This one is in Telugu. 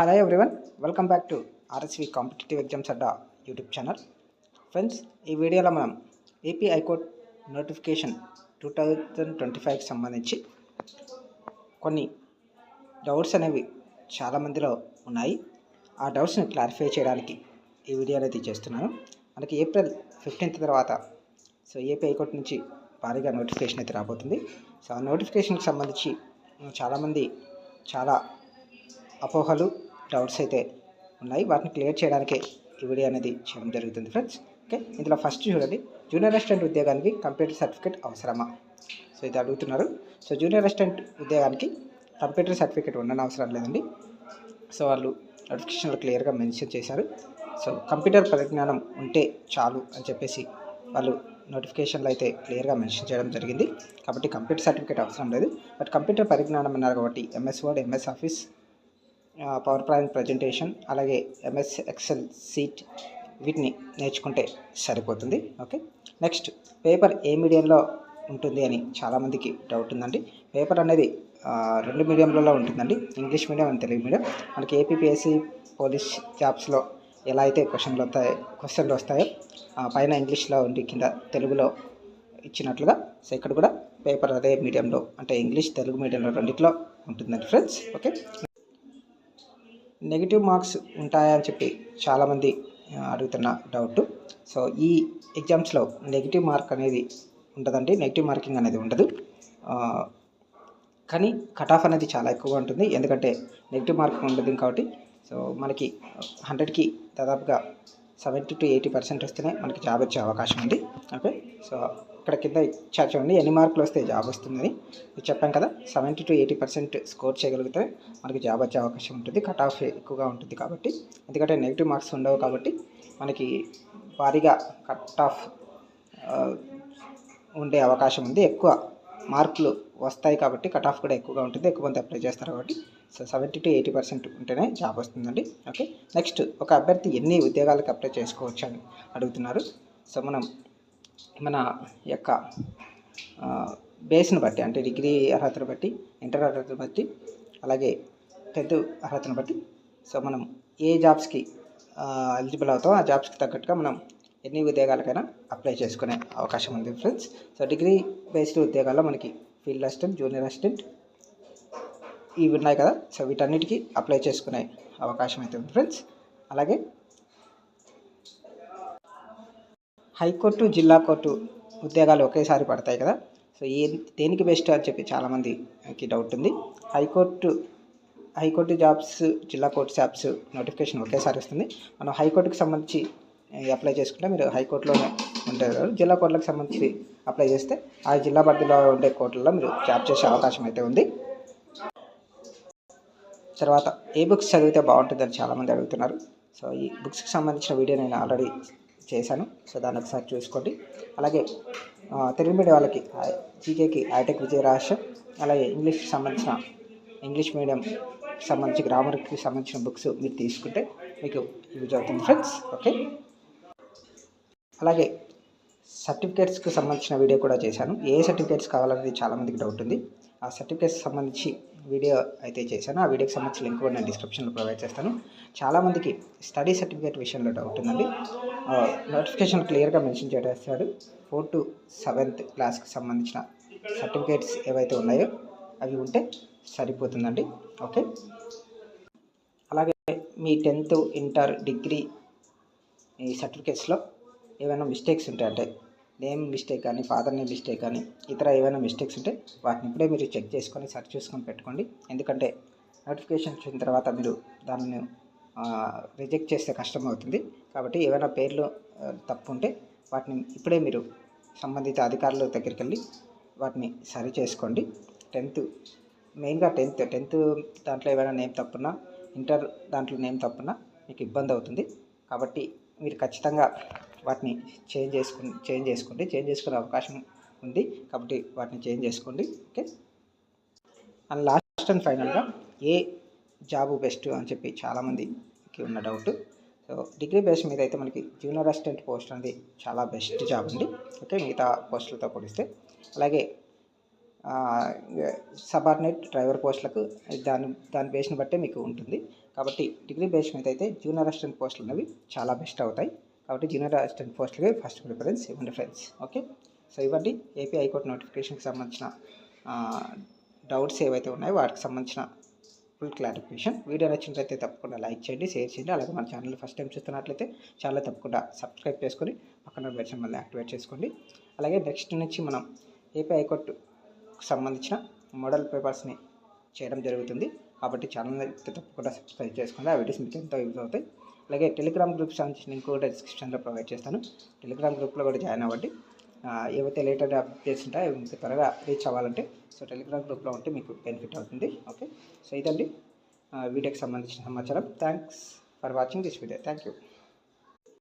Hello everyone welcome back to RSV competitive exams Adda YouTube channel friends ఈ వీడియోలో మనం AP high court notification two thousand twenty ఫైవ్కి సంబంధించి కొన్ని డౌట్స్ అనేవి చాలామందిలో ఉన్నాయి. ఆ డౌట్స్ని క్లారిఫై చేయడానికి ఈ వీడియో అనేది చేస్తున్నాను. మనకి ఏప్రిల్ ఫిఫ్టీన్త్ తర్వాత సో ఏపీ హైకోర్టు నుంచి భారీగా నోటిఫికేషన్ అయితే రాబోతుంది. సో ఆ నోటిఫికేషన్కి సంబంధించి చాలామంది చాలా అపోహలు డౌట్స్ అయితే ఉన్నాయి. వాటిని క్లియర్ చేయడానికే ఈ వీడియో అనేది చేయడం జరుగుతుంది ఫ్రెండ్స్ ఓకే ఇందులో ఫస్ట్ చూడండి. జూనియర్ అసిస్టెంట్ ఉద్యోగానికి కంప్యూటర్ సర్టిఫికేట్ అవసరమా? సో ఇది అడుగుతున్నారు. సో జూనియర్ అసిస్టెంట్ ఉద్యోగానికి కంప్యూటర్ సర్టిఫికేట్ ఉండని అవసరం లేదండి. సో వాళ్ళు నోటిఫికేషన్లో క్లియర్గా మెన్షన్ చేశారు. సో కంప్యూటర్ పరిజ్ఞానం ఉంటే చాలు అని చెప్పేసి వాళ్ళు నోటిఫికేషన్లో అయితే క్లియర్గా మెన్షన్ చేయడం జరిగింది. కాబట్టి కంప్యూటర్ సర్టిఫికేట్ అవసరం లేదు. బట్ కంప్యూటర్ పరిజ్ఞానం అన్నారు కాబట్టి MS word MS office power point presentation అలాగే ఎంఎస్ ఎక్సెల్ సీట్ వీటిని నేర్చుకుంటే సరిపోతుంది. ఓకే. నెక్స్ట్ పేపర్ ఏ మీడియంలో ఉంటుంది అని చాలామందికి డౌట్ ఉందండి. పేపర్ అనేది రెండు మీడియంలలో ఉంటుందండి. English medium and Telugu medium. మనకి ఏపీపీఎస్సి పోలీస్ జాబ్స్లో ఎలా అయితే క్వశ్చన్లు వస్తాయో క్వశ్చన్లు వస్తాయో ఆ, పైన ఇంగ్లీష్లో ఉండి కింద తెలుగులో ఇచ్చినట్లుగా సో ఇక్కడ కూడా పేపర్ అదే మీడియంలో అంటే ఇంగ్లీష్ తెలుగు మీడియంలో రెండిట్లో ఉంటుందండి ఫ్రెండ్స్. ఓకే. నెగిటివ్ మార్క్స్ ఉంటాయా అని చెప్పి చాలామంది అడుగుతున్న డౌట్ సో ఈ ఎగ్జామ్స్లో నెగిటివ్ మార్క్ అనేది ఉండదండి నెగిటివ్ మార్కింగ్ అనేది ఉండదు. కానీ కట్ ఆఫ్ అనేది చాలా ఎక్కువగా ఉంటుంది. ఎందుకంటే నెగిటివ్ మార్కింగ్ ఉండదు కాబట్టి సో మనకి హండ్రెడ్కి దాదాపుగా సెవెంటీ టు ఎయిటీ పర్సెంట్ వస్తేనే మనకి జాబ్ వచ్చే అవకాశం ఉంది. ఓకే? సో ఇక్కడ కింద ఇచ్చారు చూడండి. ఎన్ని మార్కులు వస్తే జాబ్ వస్తుందని. చెప్పాం కదా seventy to eighty percent score చేయగలిగితే మనకి జాబ్ వచ్చే అవకాశం ఉంటుంది. కట్ ఆఫ్ ఎక్కువగా ఉంటుంది కాబట్టి. ఎందుకంటే నెగిటివ్ మార్క్స్ ఉండవు కాబట్టి మనకి భారీగా కట్ ఆఫ్ ఉండే అవకాశం ఉంది. ఎక్కువ మార్కులు వస్తాయి కాబట్టి కట్ ఆఫ్ కూడా ఎక్కువగా ఉంటుంది. ఎక్కువ మంది అప్లై చేస్తారు కాబట్టి. So seventy to eighty percent ఉంటేనే జాబ్ వస్తుందండి. ఓకే నెక్స్ట్ ఒక అభ్యర్థి ఎన్ని ఉద్యోగాలకు అప్లై చేసుకోవచ్చు అని అడుగుతున్నారు. సో మనం మన యొక్క బేస్ని బట్టి అంటే డిగ్రీ అర్హతను బట్టి ఇంటర్ అర్హతను బట్టి అలాగే టెన్త్ అర్హతను బట్టి సో మనం ఏ జాబ్స్కి ఎలిజిబుల్ అవుతామో ఆ జాబ్స్కి తగ్గట్టుగా మనం ఎన్ని ఉద్యోగాలకైనా అప్లై చేసుకునే అవకాశం ఉంది ఫ్రెండ్స్ సో డిగ్రీ బేస్డ్ ఉద్యోగాల్లో మనకి ఫీల్డ్ అసిస్టెంట్ జూనియర్ అసిస్టెంట్ ఇవి ఉన్నాయి కదా. సో వీటన్నిటికీ అప్లై చేసుకునే అవకాశం అయితే ఉంది ఫ్రెండ్స్ అలాగే హైకోర్టు జిల్లా కోర్టు ఉద్యోగాలు ఒకేసారి పడతాయి కదా. సో ఏ దేనికి బెస్ట్ అని చెప్పి చాలామందికి డౌట్ ఉంది. హైకోర్టు హైకోర్టు జాబ్స్ జిల్లా కోర్టు జాబ్స్ నోటిఫికేషన్ ఒకేసారి వస్తుంది. మనం హైకోర్టుకి సంబంధించి అప్లై చేసుకుంటే మీరు హైకోర్టులోనే ఉంటారు జిల్లా కోర్టులకు సంబంధించి అప్లై చేస్తే ఆ జిల్లా పరిధిలో ఉండే కోర్టుల్లో మీరు జాబ్ చేసే అవకాశం అయితే ఉంది. తర్వాత ఏ బుక్స్ చదివితే బాగుంటుందని చాలామంది అడుగుతున్నారు. సో ఈ బుక్స్కి సంబంధించిన వీడియో నేను ఆల్రెడీ చేశాను. సో దాన్ని ఒకసారి చూసుకోండి. అలాగే తెలుగు మీడియం వాళ్ళకి జీకేకి హైటెక్ విజయ రహస్యం అలాగే ఇంగ్లీష్కి సంబంధించిన ఇంగ్లీష్ మీడియం సంబంధించి గ్రామర్కి సంబంధించిన బుక్స్ మీరు తీసుకుంటే మీకు యూజ్ అవుతుంది ఫ్రెండ్స్. ఓకే? అలాగే సర్టిఫికేట్స్కి సంబంధించిన వీడియో కూడా చేశాను. ఏ సర్టిఫికేట్స్ కావాలనేది చాలామందికి డౌట్ ఉంది. ఆ సర్టిఫికేట్స్ సంబంధించి వీడియో అయితే చేశాను. ఆ వీడియోకి సంబంధించిన లింక్ కూడా నేను డిస్క్రిప్షన్లో ప్రొవైడ్ చేస్తాను. చాలామందికి స్టడీ సర్టిఫికేట్ విషయంలో డౌట్ ఉందండి. నోటిఫికేషన్ క్లియర్గా మెన్షన్ చేసేస్తాడు ఫోర్ టు సెవెంత్ క్లాస్కి సంబంధించిన సర్టిఫికేట్స్ ఏవైతే ఉన్నాయో అవి ఉంటే సరిపోతుందండి. ఓకే? అలాగే మీ టెన్త్ ఇంటర్ డిగ్రీ ఈ సర్టిఫికేట్స్లో ఏమైనా మిస్టేక్స్ ఉంటాయి అంటే నేమ్ మిస్టేక్ కానీ ఫాదర్ నేమ్ మిస్టేక్ కానీ ఇతర ఏమైనా మిస్టేక్స్ ఉంటే వాటిని ఇప్పుడే మీరు చెక్ చేసుకొని సర్చ్ చేసుకొని పెట్టుకోండి. ఎందుకంటే నోటిఫికేషన్ వచ్చిన తర్వాత మీరు దానిని రిజెక్ట్ చేస్తే కష్టం అవుతుంది. కాబట్టి ఏమైనా పేర్లు తప్పు ఉంటే వాటిని ఇప్పుడే మీరు సంబంధిత అధికారుల దగ్గరికి వెళ్ళి వాటిని సరి చేసుకోండి. టెన్త్ మెయిన్గా టెన్త్ టెన్త్ దాంట్లో ఏమైనా నేమ్ తప్పున్నా ఇంటర్ దాంట్లో నేమ్ తప్పున్నా మీకు ఇబ్బంది అవుతుంది. కాబట్టి మీరు ఖచ్చితంగా వాటిని చేంజ్ చేసుకుని చేంజ్ చేసుకోండి. చేంజ్ చేసుకునే అవకాశం ఉంది. కాబట్టి వాటిని చేంజ్ చేసుకోండి. ఓకే? అండ్ లాస్ట్ అండ్ ఫైనల్గా ఏ జాబ్ బెస్ట్ అని చెప్పి చాలామందికి ఉన్న డౌట్. సో డిగ్రీ బేస్ మీద అయితే మనకి జూనియర్ అసిస్టెంట్ పోస్ట్ అనేది చాలా బెస్ట్ జాబ్ అండి. ఓకే? మిగతా పోస్టులతో పోలిస్తే. అలాగే సబార్డినేట్ డ్రైవర్ పోస్టులకు దాని దాని బేస్ని బట్టే మీకు ఉంటుంది. కాబట్టి డిగ్రీ బేస్ మీద అయితే జూనియర్ అసిస్టెంట్ పోస్టులు అనేవి చాలా బెస్ట్ అవుతాయి. కాబట్టి జూనియర్ అసిస్టెంట్ పోస్టులకి ఫస్ట్ ప్రిఫరెన్స్ ఇవ్వండి ఫ్రెండ్స్ ఓకే సో ఇవ్వండి. ఏపీ హైకోర్టు నోటిఫికేషన్కి సంబంధించిన డౌట్స్ ఏవైతే ఉన్నాయో వాటికి సంబంధించిన ఫుల్ క్లారిఫికేషన్ వీడియో నచ్చినట్లయితే తప్పకుండా లైక్ చేయండి షేర్ చేయండి. అలాగే మన ఛానల్ ఫస్ట్ టైం చూస్తున్నట్లయితే చాలా తప్పకుండా సబ్స్క్రైబ్ చేసుకొని పక్కన బెల్ మళ్ళీ యాక్టివేట్ చేసుకోండి. అలాగే నెక్స్ట్ నుంచి మనం ఏపీ హైకోర్టుకు సంబంధించిన మోడల్ పేపర్స్ని చేయడం జరుగుతుంది. కాబట్టి ఛానల్ అయితే తప్పకుండా సబ్స్క్రైబ్ చేసుకోండి ఆ వీడియోస్ మీకు ఎంతో యూజ్ అవుతాయి. అలాగే టెలిగ్రామ్ గ్రూప్ సంబంధించిన లింక్ కూడా డిస్క్రిప్షన్లో ప్రొవైడ్ చేస్తాను. టెలిగ్రామ్ గ్రూప్లో కూడా జాయిన్ అవ్వండి. ఏవైతే లేటెడ్ అప్డేట్స్ ఉంటాయో మీకు త్వరగా రీచ్ అవ్వాలంటే సో టెలిగ్రామ్ గ్రూప్లో ఉంటే మీకు బెనిఫిట్ అవుతుంది. ఓకే సో ఇదండి. వీడియోకి సంబంధించిన సమాచారం. Thanks for watching this video thank you